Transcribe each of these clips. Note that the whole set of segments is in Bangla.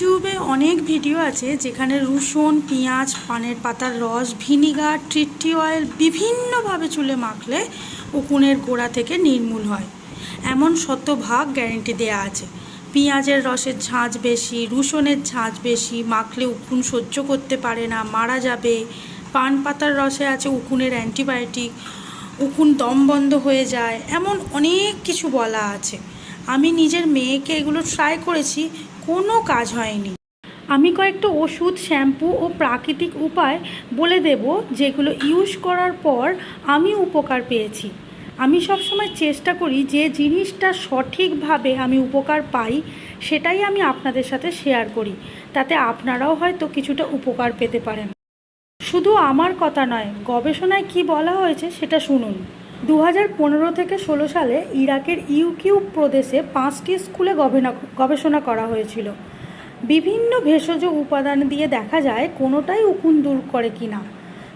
ইউটিউবে অনেক ভিডিও আছে যেখানে রসুন, পেঁয়াজ, পানের পাতার রস, ভিনিগার ট্রিটি অয়েল বিভিন্নভাবে চুলে মাখলে উকুনের গোড়া থেকে নির্মূল হয়। এমন শতভাগ গ্যারেন্টি দেয়া আছে। পেঁয়াজের রসের ঝাঁঝ বেশি, রসুনের ঝাঁঝ বেশি, মাখলে উকুন সহ্য করতে পারে না, মারা যাবে। পান পাতার রসে আছে উকুনের অ্যান্টিবায়োটিক, উকুন দম বন্ধ হয়ে যায়, এমন অনেক কিছু বলা আছে। আমি নিজের মেয়েকে এগুলো ট্রাই করেছি কোনো কাজ হয়নি। আমি কয়েকটা ওষুধ, শ্যাম্পু ও প্রাকৃতিক উপায় বলে দেব যেগুলো ইউজ করার পর আমি উপকার পেয়েছি। আমি সবসময় চেষ্টা করি যে জিনিসটা সঠিকভাবে আমি উপকার পাই, সেটাই আমি আপনাদের সাথে শেয়ার করি। তাতে আপনারাও হয়তো কিছুটা উপকার পেতে পারেন। শুধু আমার কথা নয়, গবেষণায় কি বলা হয়েছে সেটা শুনুন। দু থেকে ষোলো সালে ইরাকের ইউকিউ প্রদেশে পাঁচটি স্কুলে গবেষণা করা হয়েছিল। বিভিন্ন ভেষজ উপাদান দিয়ে দেখা যায় কোনোটাই উকুন দূর করে কি না।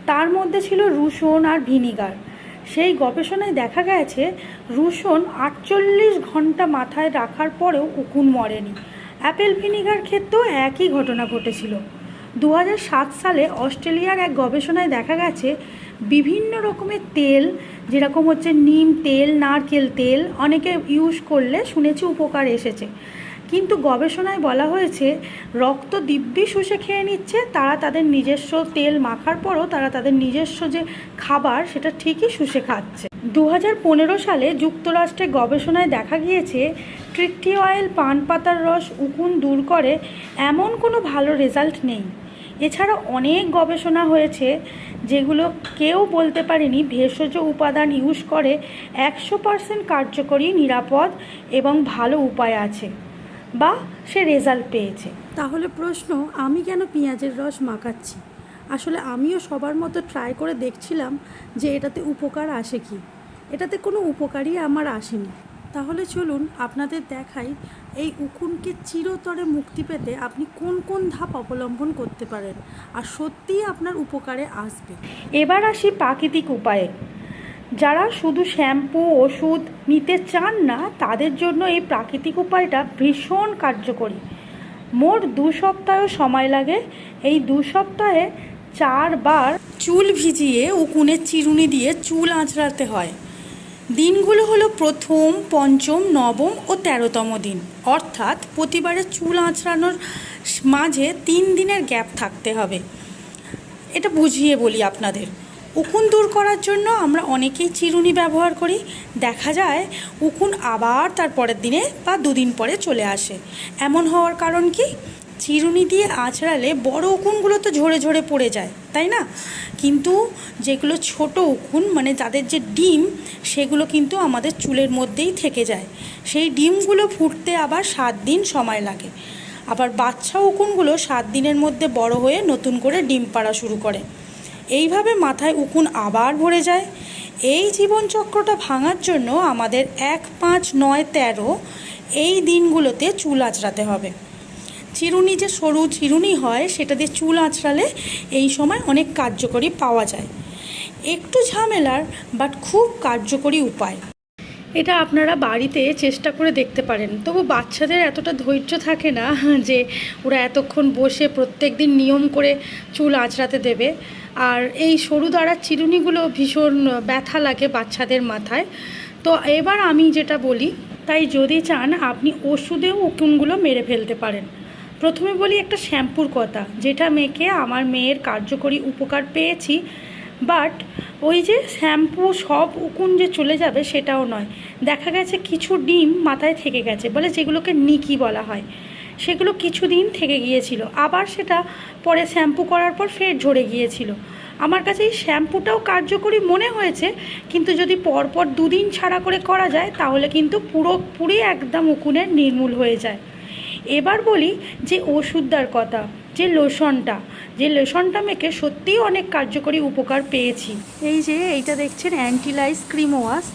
তার মধ্যে ছিল রুসুন আর ভিনিগার। সেই গবেষণায় দেখা গেছে রুসুন আটচল্লিশ ঘণ্টা মাথায় রাখার পরেও উকুন মরেনি। অ্যাপেল ভিনিগার ক্ষেত্রেও একই ঘটনা ঘটেছিল। দু সালে অস্ট্রেলিয়ার এক গবেষণায় দেখা গেছে, বিভিন্ন রকমের তেল, যেরকম হচ্ছে নিম তেল, নারকেল তেল, অনেকে ইউজ করলে শুনেছি উপকার এসেছে। কিন্তু গবেষণায় বলা হয়েছে, রক্ত দিব্যি শুষে খেয়ে নিচ্ছে, তারা তাদের নিজস্ব তেল মাখার পরও তারা তাদের নিজস্ব যে খাবার, সেটা ঠিকই শুষে খাচ্ছে। দু সালে যুক্তরাষ্ট্রে গবেষণায় দেখা গিয়েছে ট্রিটি অয়েল পান পাতার রস উকুন দূর করে, এমন কোনো ভালো রেজাল্ট নেই। এছাড়া অনেক গবেষণা হয়েছে যেগুলো কেউ বলতে পারেনি ভেষজ উপাদান ইউজ করে একশো পার্সেন্ট কার্যকরী, নিরাপদ এবং ভালো উপায় আছে বা সে রেজাল্ট পেয়েছে। তাহলে প্রশ্ন, আমি কেন পেঁয়াজের রস মাখাচ্ছি? আসলে আমিও সবার মতো ট্রাই করে দেখছিলাম যে এটাতে উপকার আসে কি। এটাতে কোনো উপকারই আমার আসেনি। তাহলে চলুন আপনাদের দেখাই এই উকুনকে চিরতরে মুক্তি পেতে আপনি কোন কোন ধাপ অবলম্বন করতে পারেন আর সত্যিই আপনার উপকারে আসবে। এবার আসি প্রাকৃতিক উপায়ে। যারা শুধু শ্যাম্পু, ওষুধ নিতে চান না, তাদের জন্য এই প্রাকৃতিক উপায়টা ভীষণ কার্যকরী। মোট দু সপ্তাহ সময় লাগে। এই দু সপ্তাহে চারবার চুল ভিজিয়ে উকুনের চিরুনি দিয়ে চুল আঁচড়াতে হয়। দিনগুলো হলো প্রথম, পঞ্চম, নবম ও তেরোতম দিন। অর্থাৎ প্রতিবারে চুল আঁচড়ানোর মাঝে তিন দিনের গ্যাপ থাকতে হবে। এটা বুঝিয়ে বলি আপনাদের। উকুন দূর করার জন্য আমরা অনেকেই চিরুনি ব্যবহার করি। দেখা যায় উকুন আবার তার পরের দিনে বা দুদিন পরে চলে আসে। এমন হওয়ার কারণ কি? চিরুনি দিয়ে আঁচড়ালে বড় উকুনগুলো তো ঝরে ঝরে পড়ে যায়, তাই না? কিন্তু যেগুলো ছোট উকুন মানে তাদের যে ডিম, সেগুলো কিন্তু আমাদের চুলের মধ্যেই থেকে যায়। সেই ডিমগুলো ফুটতে আবার সাত দিন সময় লাগে। আবার বাচ্চা উকুনগুলো সাত দিনের মধ্যে বড় হয়ে নতুন করে ডিম পাড়া শুরু করে। এইভাবে মাথায় উকুন আবার ভরে যায়। এই জীবনচক্রটা ভাঙার জন্য আমাদের এক পাঁচ নয় তেরো এই দিনগুলোতে চুল আঁচড়াতে হবে। চিরুনি যে সরু চিরুনি হয়, সেটা দিয়ে চুল আঁচড়ালে এই সময় অনেক কার্যকরী পাওয়া যায়। একটু ঝামেলার বাট খুব কার্যকরী উপায়। এটা আপনারা বাড়িতে চেষ্টা করে দেখতে পারেন। তবু বাচ্চাদের এতটা ধৈর্য থাকে না যে ওরা এতক্ষণ বসে প্রত্যেক দিন নিয়ম করে চুল আঁচড়াতে দেবে। আর এই সরু দাঁড়ার চিরুনিগুলো ভীষণ ব্যথা লাগে বাচ্চাদের মাথায়। তো এবার আমি যেটা বলি, তাই যদি চান আপনি ওষুধেও উকুনগুলো মেরে ফেলতে পারেন। প্রথমে বলি একটা শ্যাম্পুর কথা, যেটা মেখে আমার মেয়ের কার্যকরী উপকার পেয়েছি বাট ওই যে শ্যাম্পু সব উকুন যে চলে যাবে সেটাও নয়। দেখা গেছে কিছু ডিম মাথায় থেকে গেছে, বলে যেগুলোকে নিকি বলা হয়, সেগুলো কিছুদিন থেকে গিয়েছিল। আবার সেটা পরে শ্যাম্পু করার পর ফের ঝরে গিয়েছিল। আমার কাছে এই শ্যাম্পুটাও কার্যকরী মনে হয়েছে, কিন্তু যদি পরপর দুদিন ছাড়া করে করা যায়, তাহলে কিন্তু পুরোপুরি একদম উকুনের নির্মূল হয়ে যায়। এবার বলি যে ওষুধটার কথা, যে লোশনটা যে লোশনটা মেখে সত্যিই অনেক কার্যকরী উপকার পেয়েছি। এই যে এইটা দেখছেন অ্যান্টিলাইজ ক্রিম ওয়াশ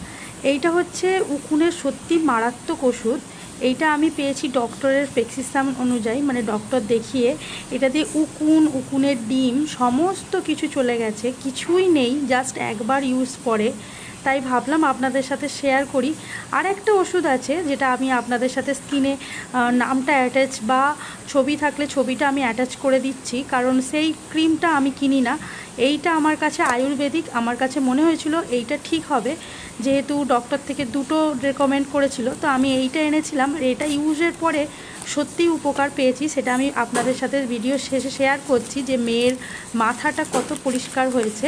এইটা হচ্ছে উকুনের সত্যি মারাত্মক ওষুধ। এইটা আমি পেয়েছি ডক্টরের প্রেসক্রিপশান অনুযায়ী মানে ডক্টর দেখিয়ে। এটা দিয়ে উকুন, উকুনের ডিম, সমস্ত কিছু চলে গেছে, কিছুই নেই জাস্ট একবার ইউজ করে তাই ভাবলাম আপনাদের সাথে শেয়ার করি। আর একটা ওষুধ আছে, যেটা আমি আপনাদের সাথে স্কিনে নামটা অ্যাটাচ বা ছবি থাকলে ছবিটা আমি অ্যাটাচ করে দিচ্ছি। কারণ সেই ক্রিমটা আমি কিনি না। এইটা আমার কাছে আয়ুর্বেদিক। আমার কাছে মনে হয়েছিল এইটা ঠিক হবে। যেহেতু ডক্টর থেকে দুটো রেকমেন্ড করেছিল, তো আমি এইটা এনেছিলাম। এটা ইউজের পরে সত্যিই উপকার পেয়েছি, সেটা আমি আপনাদের সাথে ভিডিও শেষে শেয়ার করছি যে মেয়ের মাথাটা কত পরিষ্কার হয়েছে।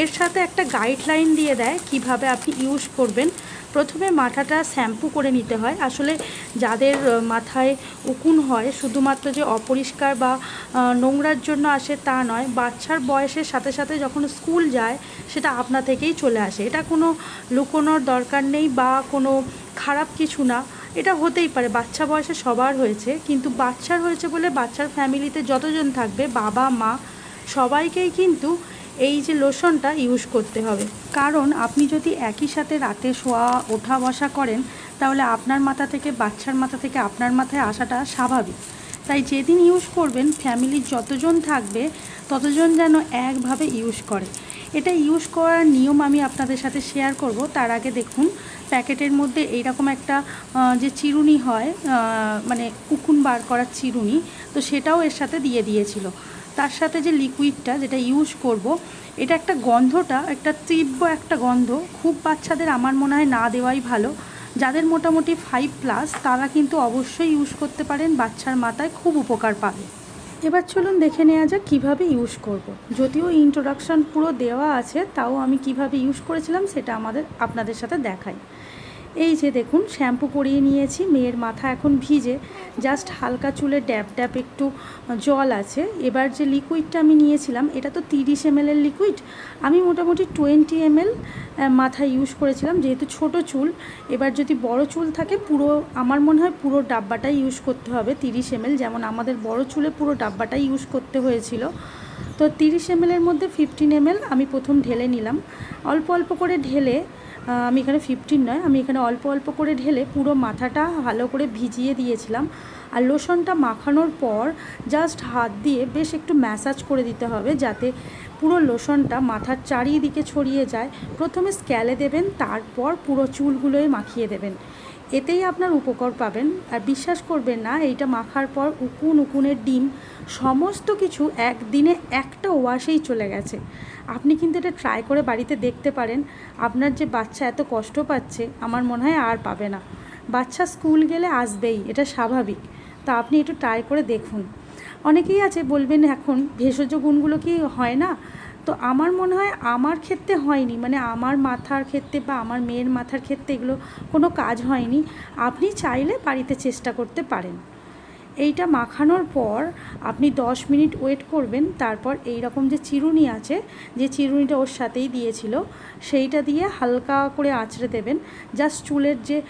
এর সাথে একটা গাইডলাইন দিয়ে দেয় কীভাবে আপনি ইউজ করবেন। প্রথমে মাথাটা শ্যাম্পু করে নিতে হয়। আসলে যাদের মাথায় উকুন হয়, শুধুমাত্র যে অপরিষ্কার বা নোংরার জন্য আসে তা নয়, বাচ্চার বয়সের সাথে সাথে যখন স্কুল যায়, সেটা আপনা থেকেই চলে আসে। এটা কোনো লুকোনোর দরকার নেই বা কোনো খারাপ কিছু না। এটা হতেই পারে, বাচ্চা বয়সে সবার হয়েছে। কিন্তু বাচ্চার হয়েছে বলে বাচ্চার ফ্যামিলিতে যতজন থাকবে, বাবা, মা, সবাইকেই কিন্তু এই যে লোশনটা ইউজ করতে হবে। কারণ আপনি যদি একই সাথে রাতে শোয়া, ওঠা বসা করেন, তাহলে আপনার মাথা থেকে, বাচ্চার মাথা থেকে, আপনার মাথায় আসাটা স্বাভাবিক। তাই যেদিন ইউজ করবেন ফ্যামিলির যতজন থাকবে, ততজন যেন একভাবে ইউজ করে। এটা ইউজ করার নিয়ম আমি আপনাদের সাথে শেয়ার করব। তার আগে দেখুন, প্যাকেটের মধ্যে এইরকম একটা যে চিরুনি হয় মানে উকুন বার করার চিরুনি, তো সেটাও এর সাথে দিয়ে দিয়েছিল। তার সাথে যে লিকুইডটা যেটা ইউজ করব, এটা একটা গন্ধটা, একটা তীব্র একটা গন্ধ। খুব বাচ্চাদের আমার মনে হয় না দেওয়াই ভালো। যাদের মোটামুটি ফাইভ প্লাস তারা কিন্তু অবশ্যই ইউজ করতে পারেন। বাচ্চার মাথায় খুব উপকার পাবে। এবার চলুন দেখে নেওয়া যাক কীভাবে ইউজ করব। যদিও ইন্ট্রোডাকশন পুরো দেওয়া আছে, তাও আমি কীভাবে ইউজ করেছিলাম সেটা আমাদের, আপনাদের সাথে দেখাই। এই যে দেখুন, শ্যাম্পু করিয়ে নিয়েছি, মেয়ের মাথা এখন ভিজে। জাস্ট হালকা চুলে ড্যাপ ড্যাব একটু জল আছে। এবার যে লিকুইডটা আমি নিয়েছিলাম, এটা তো তিরিশ এম এর লিকুইড আমি মোটামুটি টোয়েন্টি এম এল মাথায় ইউজ করেছিলাম, যেহেতু ছোট চুল। এবার যদি বড় চুল থাকে, পুরো, আমার মনে হয় পুরো ডাব্বাটাই ইউজ করতে হবে, তিরিশ এম যেমন আমাদের বড় চুলে পুরো ডাব্বাটাই ইউজ করতে হয়েছিল। তো তিরিশ এম এর মধ্যে ফিফটিন এম আমি প্রথম ঢেলে নিলাম। অল্প অল্প করে ঢেলে আমি এখানে ফিফটিন নয়, আমি এখানে অল্প অল্প করে ঢেলে পুরো মাথাটা ভালো করে ভিজিয়ে দিয়েছিলাম। আর লোশনটা মাখানোর পর জাস্ট হাত দিয়ে বেশ একটু ম্যাসাজ করে দিতে হবে যাতে পুরো লোশনটা মাথার চারিদিকে ছড়িয়ে যায়। প্রথমে স্ক্যালে দেবেন, তারপর পুরো চুলগুলোই মাখিয়ে দেবেন। এতেই আপনার উপকার পাবেন। আর বিশ্বাস করবেন না, এইটা মাখার পর উকুন উকুনের ডিম, সমস্ত কিছু একদিনে একটা ওয়াশেই চলে গেছে। আপনি কিন্তু এটা ট্রাই করে বাড়িতে দেখতে পারেন। আপনার যে বাচ্চা এত কষ্ট পাচ্ছে, আমার মনে হয় আর পাবে না। বাচ্চা স্কুল গেলে আসবেই, এটা স্বাভাবিক। তা আপনি একটু ট্রাই করে দেখুন। অনেকেই আছে বলবেন এখন, ভেষজ গুণগুলো কি হয় না? তো আমার মনে হয় আমার ক্ষেত্রে হয়নি। মানে আমার মাথার ক্ষেত্রে বা আমার মেয়ের মাথার ক্ষেত্রে এগুলো কোনো কাজ হয়নি। আপনি চাইলে বাড়িতে চেষ্টা করতে পারেন। এইটা মাখানোর পর আপনি 10 মিনিট ওয়েট করবেন। তারপর এই রকম যে চিরুনি আছে, যে চিরুনিটা ওর সাথেই দিয়েছিল, সেইটা দিয়ে হালকা করে আঁচড়ে দেবেন। জাস্ট চুলের যে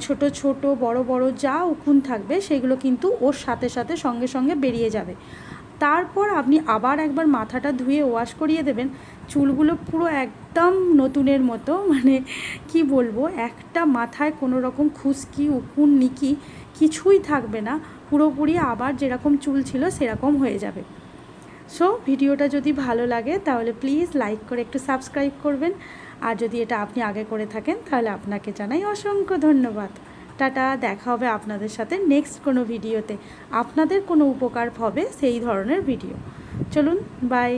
ছোট ছোট, বড় বড় যা উকুন থাকবে, সেগুলো কিন্তু ওর সাথে সাথে সঙ্গে সঙ্গে বেরিয়ে যাবে। তারপর আপনি আবার একবার মাথাটা ধুয়ে ওয়াশ করিয়ে দেবেন। চুলগুলো পুরো একদম নতুনের মতো মানে কি বলব, একটা মাথায় কোনো রকম খুশকি, উকুন, নিকি কিছুই থাকবে না। পুরোপুরি আবার যেরকম চুল ছিল সেরকম হয়ে যাবে। সো ভিডিওটা যদি ভালো লাগে তাহলে প্লিজ লাইক করে একটু সাবস্ক্রাইব করবেন। আর যদি এটা আপনি আগে করে থাকেন তাহলে আপনাকে জানাই অসংখ্য ধন্যবাদ। টাটা দেখা হবে আপনাদের সাথে নেক্সট কোনো ভিডিওতে আপনাদের কোনো উপকার হবে সেই ধরনের ভিডিও চলুন বাই